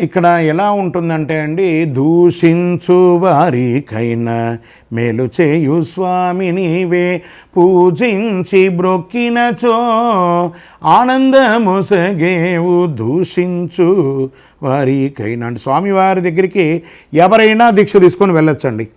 ఇక్కడ ఎలా ఉంటుందంటే అండి దూషించు వారికైనా మేలు చేయు స్వామి నీవే పూజించి బ్రొక్కినచో ఆనందముసగేవు దూషించు వారికైనా. అంటే స్వామివారి దగ్గరికి ఎవరైనా దీక్ష తీసుకొని వెళ్ళొచ్చండి.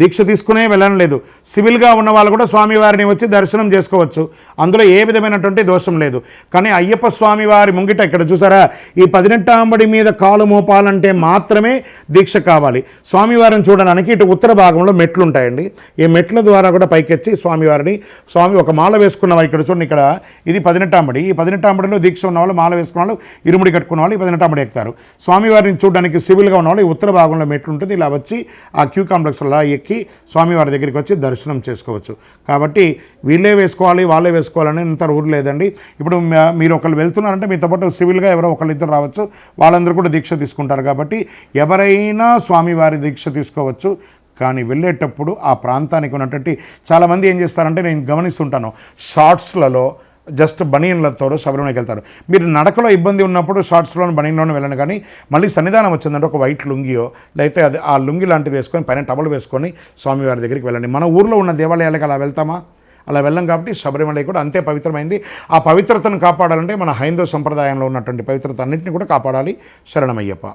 దీక్ష తీసుకునే వెళ్ళడం లేదు. సివిల్గా ఉన్న వాళ్ళు కూడా స్వామివారిని వచ్చి దర్శనం చేసుకోవచ్చు. అందులో ఏ విధమైనటువంటి దోషం లేదు. కానీ అయ్యప్ప స్వామివారి ముంగిట ఇక్కడ చూసారా? ఈ పదినెట్టాంబడి మీద కాలు మోపాలంటే మాత్రమే దీక్ష కావాలి. స్వామివారిని చూడడానికి ఇటు ఉత్తర భాగంలో మెట్లు ఉంటాయండి. ఈ మెట్ల ద్వారా కూడా పైకెచ్చి స్వామివారిని స్వామి ఒక మాల వేసుకున్న ఇక్కడ చూడండి ఇక్కడ. ఇది పదినెట్టాంబడి ఈ పదినెట్టాంబడిలో దీక్ష ఉన్న వాళ్ళు మాల వేసుకున్న వాళ్ళు ఇరుముడి కట్టుకున్న వాళ్ళు ఈ పదినెట్టాంబడి ఎక్కుతారు. స్వామివారిని చూడడానికి సివిల్గా ఉన్న వాళ్ళు ఈ ఉత్తర భాగంలో మెట్లు ఉంటుంది. ఇలా వచ్చి ఆ క్యూ కాంప్లెక్స్లో ఎక్కి స్వామివారి దగ్గరికి వచ్చి దర్శనం చేసుకోవచ్చు. కాబట్టి వీళ్ళే వేసుకోవాలి వాళ్ళే వేసుకోవాలని ఇంత రూల్ లేదండి. ఇప్పుడు మీరు ఒకళ్ళు వెళ్తున్నారంటే మీతో పాటు సివిల్గా ఎవరో ఒకళ్ళు ఇద్దరు రావచ్చు. వాళ్ళందరూ కూడా దీక్ష తీసుకుంటారు కాబట్టి ఎవరైనా స్వామివారి దీక్ష తీసుకోవచ్చు. కానీ వెళ్ళేటప్పుడు ఆ ప్రాంతానికి ఉన్నటువంటి చాలామంది ఏం చేస్తారంటే నేను గమనిస్తుంటాను షార్ట్స్లలో జస్ట్ బనీన్లతో శబరిమలకి వెళ్తారు మీరు నడకలో ఇబ్బంది ఉన్నప్పుడు షార్ట్స్లో బనియన్లోనూ వెళ్ళను కానీ మళ్ళీ సన్నిధానం వచ్చిందంటే ఒక వైట్ లుంగియో లేకపోతే అది ఆ లుంగి లాంటివి వేసుకొని పైన టబలు వేసుకొని స్వామివారి దగ్గరికి వెళ్ళండి. మన ఊర్లో ఉన్న దేవాలయాలకు అలా వెళ్తామా? అలా వెళ్ళం కాబట్టి శబరిమల కూడా అంతే పవిత్రమైంది. ఆ పవిత్రతను కాపాడాలంటే మన హైందవ సంప్రదాయంలో ఉన్నటువంటి పవిత్రత అన్నింటిని కూడా కాపాడాలి. శరణమయ్యప్ప.